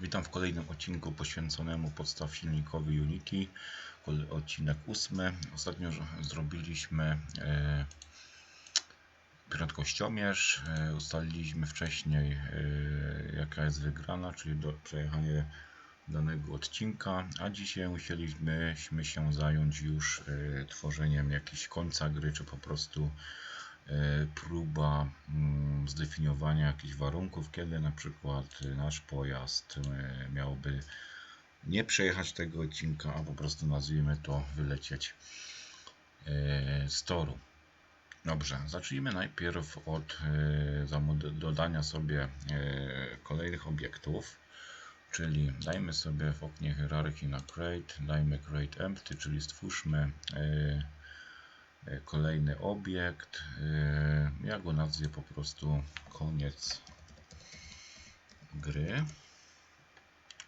Witam w kolejnym odcinku poświęconemu podstaw silnikowi Unity. Odcinek ósmy. Ostatnio zrobiliśmy e, prędkościomierz. E, ustaliliśmy wcześniej e, jaka jest wygrana, czyli do, przejechanie danego odcinka, a dzisiaj musieliśmy się zająć już tworzeniem jakiegoś końca gry, czy po prostu próba mm, zdefiniowania jakichś warunków, kiedy na przykład e, nasz pojazd e, miałby nie przejechać tego odcinka, a po prostu nazwijmy to wylecieć e, z toru. Dobrze, zacznijmy najpierw od e, dodania sobie e, kolejnych obiektów, czyli dajmy sobie w oknie hierarchii na create, dajmy create empty, czyli stwórzmy e, e, kolejny obiekt. e, Ja go nazwę po prostu koniec gry.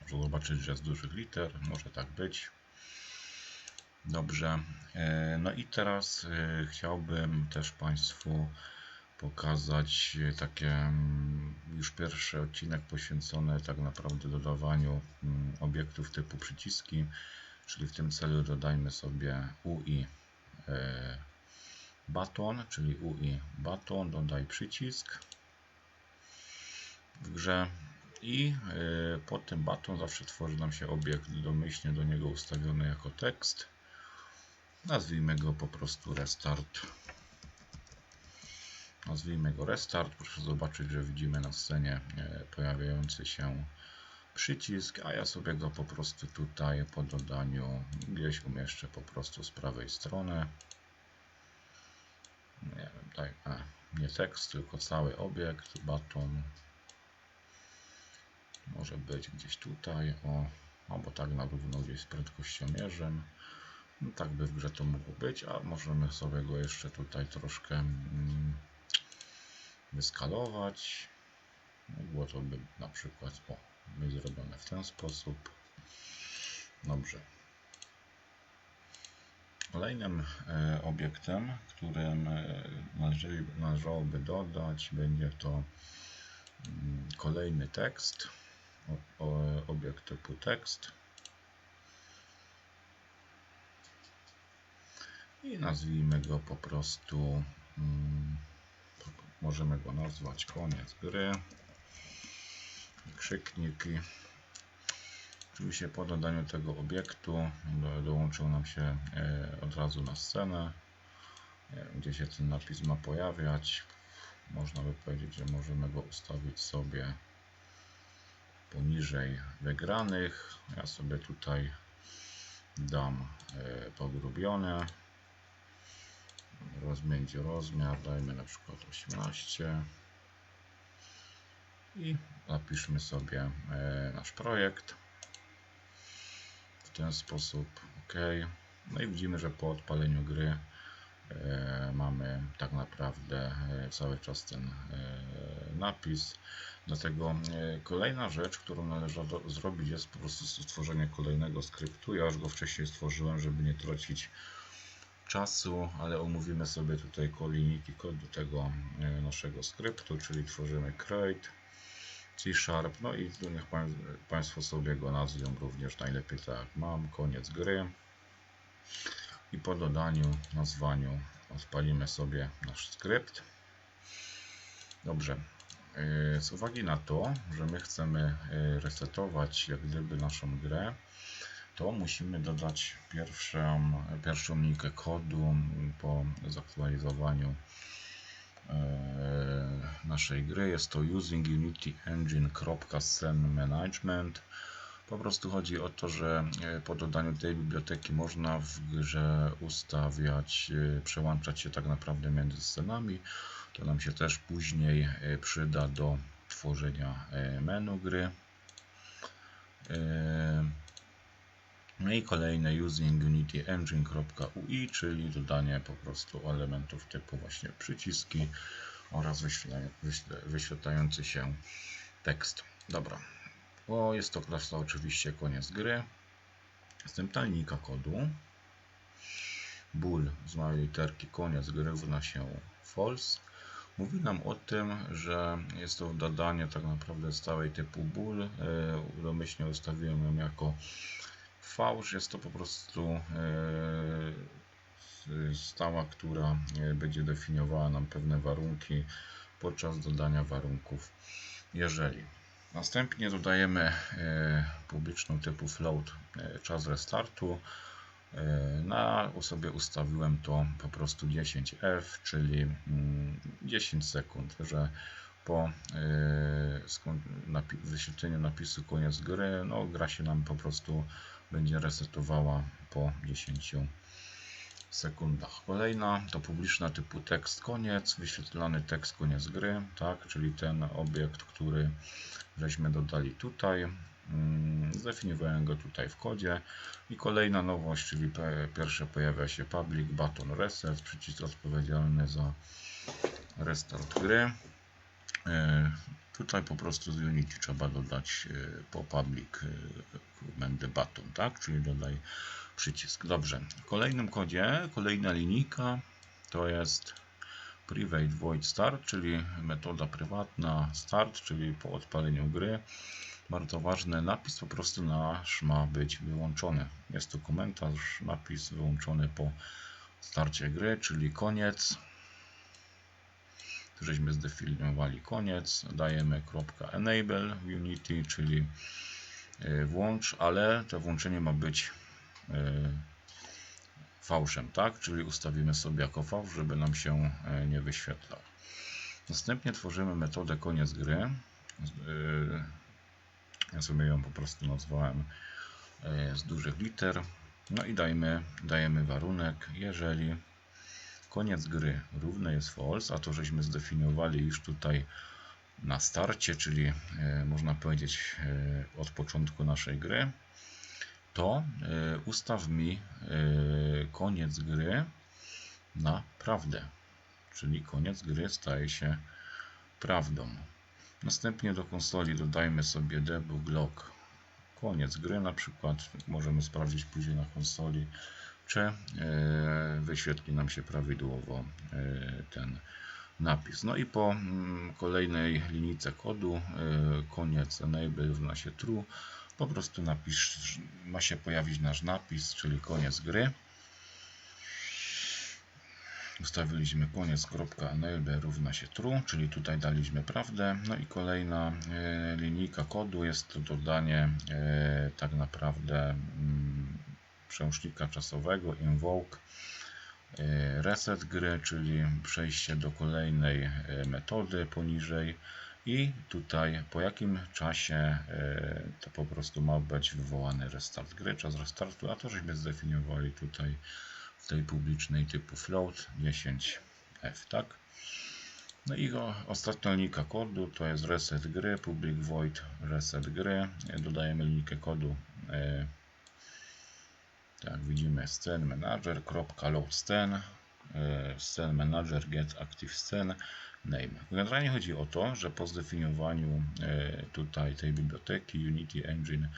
Muszę zobaczyć, że z dużych liter, może tak być. Dobrze. E, No i teraz e, chciałbym też Państwu pokazać e, takie mm, już pierwszy odcinek poświęcony tak naprawdę dodawaniu mm, obiektów typu przyciski, czyli w tym celu dodajmy sobie UI e, baton, czyli UI baton, dodaj przycisk w grze i e, pod tym baton zawsze tworzy nam się obiekt domyślnie do niego ustawiony jako tekst. Nazwijmy go po prostu restart. Nazwijmy go restart. Proszę zobaczyć, że widzimy na scenie e, pojawiający się przycisk, a ja sobie go po prostu tutaj po dodaniu gdzieś umieszczę po prostu z prawej strony. Nie wiem, tak, a, nie tekst, tylko cały obiekt, baton. Może być gdzieś tutaj, o, albo tak na równo gdzieś z prędkościomierzem. No tak by w grze to mogło być, a możemy sobie go jeszcze tutaj troszkę mm, wyskalować. Mogło to by na przykład o, być zrobione w ten sposób. Dobrze. Kolejnym e, obiektem, którym e, należałoby dodać, będzie to mm, kolejny tekst. Obiekt typu tekst. i nazwijmy go po prostu mm, możemy go nazwać koniec gry krzykniki. Oczywiście po dodaniu tego obiektu do, dołączył nam się e, od razu na scenę e, gdzie się ten napis ma pojawiać. Można by powiedzieć, że możemy go ustawić sobie poniżej wygranych. Ja sobie tutaj dam e, pogrubione rozmięć rozmiar, dajmy na przykład 18 i napiszmy sobie e, nasz projekt w ten sposób OK. No i widzimy, że po odpaleniu gry e, mamy tak naprawdę e, cały czas ten napis. Dlatego kolejna rzecz, którą należy zrobić jest po prostu stworzenie kolejnego skryptu. Ja już go wcześniej stworzyłem, żeby nie tracić czasu, ale omówimy sobie tutaj linijki kod do tego naszego skryptu, czyli tworzymy create C Sharp, no i tu niech pań, Państwo sobie go nazwią również najlepiej tak mam, koniec gry i po dodaniu, nazwaniu odpalimy sobie nasz skrypt. Dobrze, e, z uwagi na to, że my chcemy e, resetować jak gdyby naszą grę, to musimy dodać pierwszą, pierwszą linijkę kodu po zaktualizowaniu naszej gry. Jest to using Unity Engine.scene management. Po prostu chodzi o to, że e, po dodaniu tej biblioteki można w grze ustawiać, e, przełączać się tak naprawdę między scenami. To nam się też później e, przyda do tworzenia e, menu gry. No i kolejne using unity engine.ui, czyli dodanie po prostu elementów typu właśnie przyciski oraz wyświetlający, się tekst. Dobra, bo jest to klasa oczywiście koniec gry. Następna linijka kodu. Ból z małej literki koniec gry równa się false. mówi nam o tym, że jest to dodanie tak naprawdę stałej typu ból. E, Domyślnie ustawiłem ją jako fałsz. Jest to po prostu e, stała, która e, będzie definiowała nam pewne warunki podczas dodania warunków jeżeli. Następnie dodajemy e, publiczną typu float czas restartu. Na sobie ustawiłem to po prostu 10f, czyli mm, 10 sekund, że po wyświetleniu napisu koniec gry, no gra się nam po prostu będzie resetowała po 10 sekundach. Kolejna to publiczna typu tekst koniec, wyświetlany tekst koniec gry, tak, czyli ten obiekt, który żeśmy dodali tutaj. Mm, zdefiniowałem go tutaj w kodzie. I kolejna nowość, czyli pierwsze pojawia się public button reset, przycisk odpowiedzialny za restart gry. E, tutaj po prostu z Unity trzeba dodać e, po public komendę button, tak? Czyli dodaj przycisk. Dobrze. W kolejnym kodzie, kolejna linijka to jest private void start, czyli metoda prywatna start, czyli po odpaleniu gry. Bardzo ważny napis po prostu nasz ma być wyłączony. Jest to komentarz, napis wyłączony po starcie gry, czyli koniec. Tu żeśmy zdefiniowali koniec. Dajemy .enable w Unity, czyli e, włącz, ale to włączenie ma być e, fałszem, tak? Czyli ustawimy sobie jako fałsz, żeby nam się e, nie wyświetlał. Następnie tworzymy metodę koniec gry. Ja sobie ją po prostu nazwałem z dużych liter. No i dajmy, dajemy warunek, jeżeli koniec gry równy jest false, a to żeśmy zdefiniowali już tutaj na starcie, czyli można powiedzieć od początku naszej gry, to e, ustaw mi e, koniec gry na prawdę. Czyli koniec gry staje się prawdą. Następnie do konsoli dodajmy sobie debug log koniec gry na przykład. Możemy sprawdzić później na konsoli, czy e, wyświetli nam się prawidłowo ten napis. No i po mm, kolejnej linijce kodu koniec enable równa się true po prostu napisz, ma się pojawić nasz napis, czyli koniec gry. Ustawiliśmy koniec, kropka enable równa się true, czyli tutaj daliśmy prawdę. No i kolejna e, linijka kodu jest to dodanie e, tak naprawdę mm, przełącznika czasowego invoke e, reset gry, czyli przejście do kolejnej metody poniżej i tutaj po jakim czasie e, to po prostu ma być wywołany restart gry, czas restartu, a to żeśmy zdefiniowali tutaj w tej publicznej typu float 10f, tak? No i ostatnia linijka kodu to jest reset gry, public void reset gry. Dodajemy linijkę kodu, e, tak widzimy scene manager, load scene, e, scene manager get active scene name. Generalnie chodzi o to, że po zdefiniowaniu e, tutaj tej biblioteki Unity Engine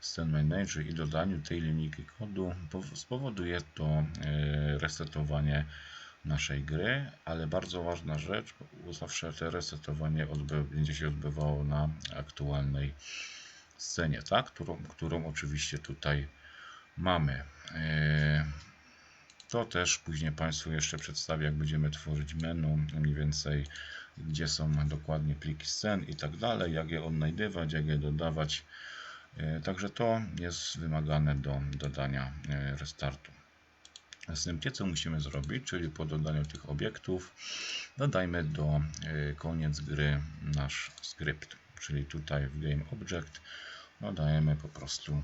Scene Manager i dodaniu tej linijki kodu spowoduje to e, resetowanie naszej gry, ale bardzo ważna rzecz, zawsze to resetowanie będzie się odbywało na aktualnej scenie, tak? którą, którą oczywiście tutaj mamy. E, to też później Państwu jeszcze przedstawię, jak będziemy tworzyć menu, mniej więcej gdzie są dokładnie pliki scen i tak dalej, jak je odnajdywać, jak je dodawać. E, także to jest wymagane do dodania e, restartu. Następnie co musimy zrobić, czyli po dodaniu tych obiektów dodajmy do koniec gry nasz skrypt, czyli tutaj w Game Object dodajemy po prostu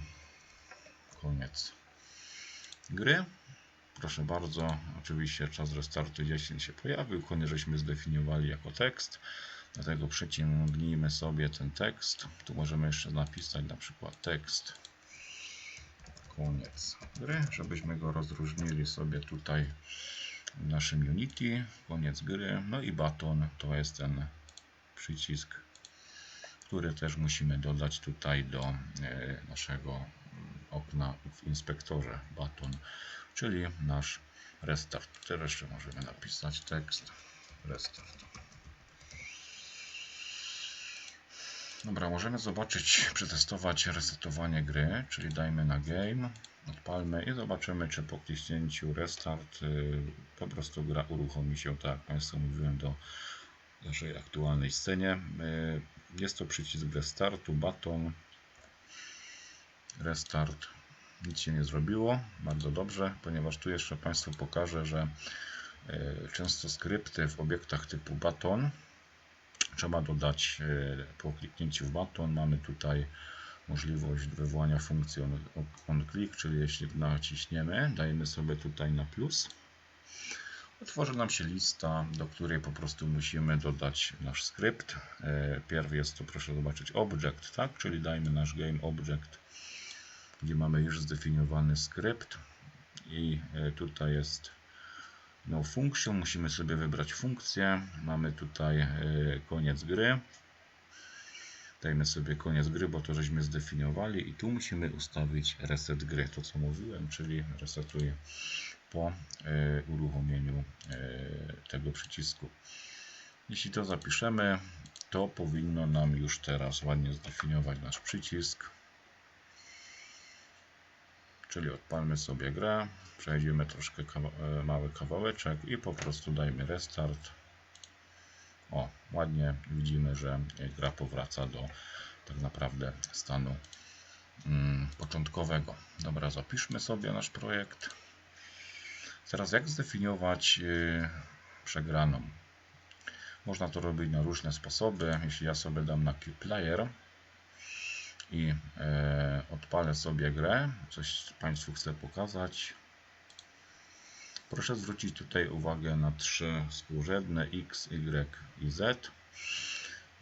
koniec gry. Proszę bardzo, oczywiście czas restartu 10 się pojawił, koniec żeśmy zdefiniowali jako tekst, dlatego przeciągnijmy sobie ten tekst. Tu możemy jeszcze napisać na przykład tekst koniec gry, żebyśmy go rozróżnili sobie tutaj w naszym Unity, koniec gry, no i baton to jest ten przycisk, który też musimy dodać tutaj do e, naszego okna w inspektorze baton, czyli nasz restart. Teraz jeszcze możemy napisać tekst restart. Dobra, możemy zobaczyć, przetestować resetowanie gry, czyli dajmy na game, odpalmy i zobaczymy, czy po kliknięciu restart y, po prostu gra uruchomi się, tak jak Państwu mówiłem, do naszej aktualnej scenie. Y, jest to przycisk restartu, baton, restart. Nic się nie zrobiło, bardzo dobrze, ponieważ tu jeszcze Państwu pokażę, że y, często skrypty w obiektach typu baton trzeba dodać e, po kliknięciu w baton. Mamy tutaj możliwość wywołania funkcji on, on click, czyli jeśli naciśniemy, dajemy sobie tutaj na plus, otworzy nam się lista, do której po prostu musimy dodać nasz skrypt. E, Pierw jest to, proszę zobaczyć, object, tak? czyli dajmy nasz game object, gdzie mamy już zdefiniowany skrypt i e, tutaj jest no function, musimy sobie wybrać funkcję. Mamy tutaj e, koniec gry. Dajmy sobie koniec gry, bo to żeśmy zdefiniowali i tu musimy ustawić reset gry, to co mówiłem, czyli resetuję po e, uruchomieniu tego przycisku. Jeśli to zapiszemy, to powinno nam już teraz ładnie zdefiniować nasz przycisk. Czyli odpalmy sobie grę, przejdziemy troszkę kawa e, mały kawałeczek i po prostu dajmy restart. O, ładnie widzimy, że gra powraca do tak naprawdę stanu mm, początkowego. Dobra, zapiszmy sobie nasz projekt. Teraz jak zdefiniować yy, przegraną? Można to robić na różne sposoby. Jeśli ja sobie dam na QPlayer, i e, odpalę sobie grę. Coś Państwu chcę pokazać. Proszę zwrócić tutaj uwagę na trzy współrzędne X, Y i Z.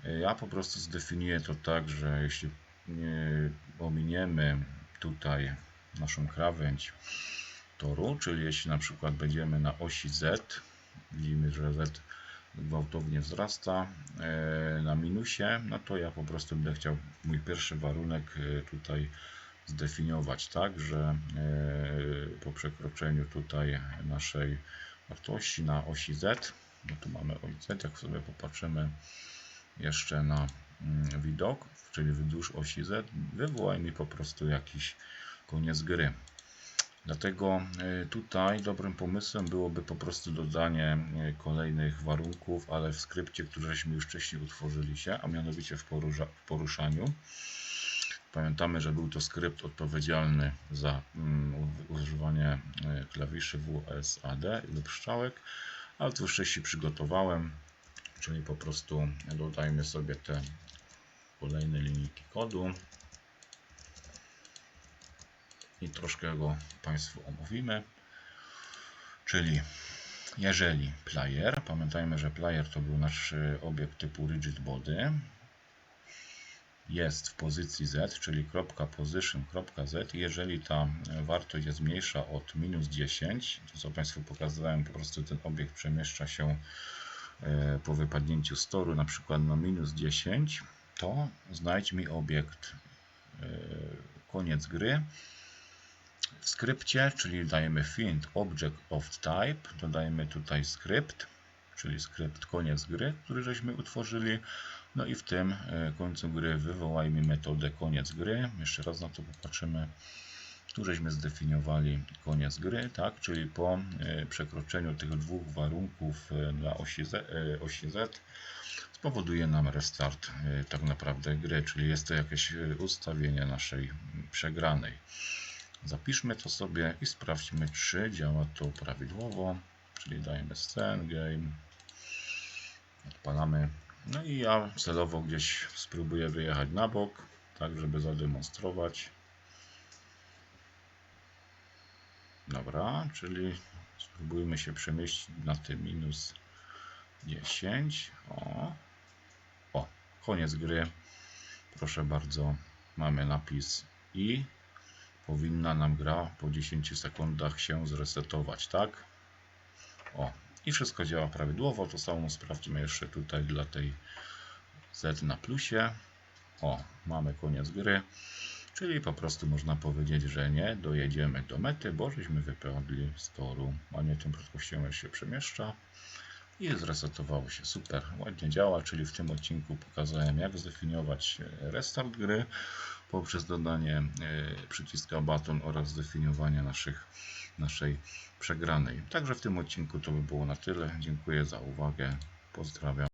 E, ja po prostu zdefiniuję to tak, że jeśli nie ominiemy tutaj naszą krawędź toru, czyli jeśli na przykład będziemy na osi Z, widzimy, że Z gwałtownie wzrasta e, na minusie, no to ja po prostu będę chciał mój pierwszy warunek e, tutaj zdefiniować tak, że e, po przekroczeniu tutaj naszej wartości na osi Z, no tu mamy oś Z, jak sobie popatrzymy jeszcze na mm, widok, czyli wzdłuż osi Z, wywołaj mi po prostu jakiś koniec gry. Dlatego e, tutaj dobrym pomysłem byłoby po prostu dodanie e, kolejnych warunków, ale w skrypcie, któreśmy już wcześniej utworzyli się, a mianowicie w, w poruszaniu. Pamiętamy, że był to skrypt odpowiedzialny za mm, używanie e, klawiszy WSAD lub strzałek, ale już wcześniej przygotowałem, czyli po prostu dodajmy sobie te kolejne linijki kodu i troszkę go Państwu omówimy. Czyli jeżeli player, pamiętajmy, że player to był nasz e, obiekt typu rigid body, jest w pozycji z, czyli .position, .z, jeżeli ta e, wartość jest mniejsza od minus 10, to co Państwu pokazywałem, po prostu ten obiekt przemieszcza się e, po wypadnięciu z toru, na przykład na minus 10, to znajdź mi obiekt koniec gry w skrypcie, czyli dajemy find object of type, dodajemy tutaj skrypt, czyli skrypt koniec gry, który żeśmy utworzyli. No i w tym e, końcu gry wywołajmy metodę koniec gry. Jeszcze raz na to popatrzymy. Tu żeśmy zdefiniowali koniec gry, tak? czyli po e, przekroczeniu tych dwóch warunków e, dla osi Z, osi Z spowoduje nam restart tak naprawdę gry, czyli jest to jakieś ustawienie naszej przegranej. Zapiszmy to sobie i sprawdźmy, czy działa to prawidłowo. Czyli dajemy scen, game. Odpalamy. No i ja celowo gdzieś spróbuję wyjechać na bok, tak żeby zademonstrować. Dobra, czyli spróbujmy się przemieścić na tym minus 10. O, o koniec gry. Proszę bardzo, mamy napis i powinna nam gra po 10 sekundach się zresetować, tak? O, i wszystko działa prawidłowo. To samo sprawdźmy jeszcze tutaj dla tej Z na plusie. O, mamy koniec gry. Czyli po prostu można powiedzieć, że nie dojedziemy do mety, bo żeśmy wypadli z toru, a nie tą prędkością się przemieszcza. i zresetowało się. Super, ładnie działa, czyli w tym odcinku pokazałem jak zdefiniować restart gry poprzez dodanie e, przyciska baton oraz zdefiniowanie naszych, naszej przegranej. Także w tym odcinku to by było na tyle. Dziękuję za uwagę. Pozdrawiam.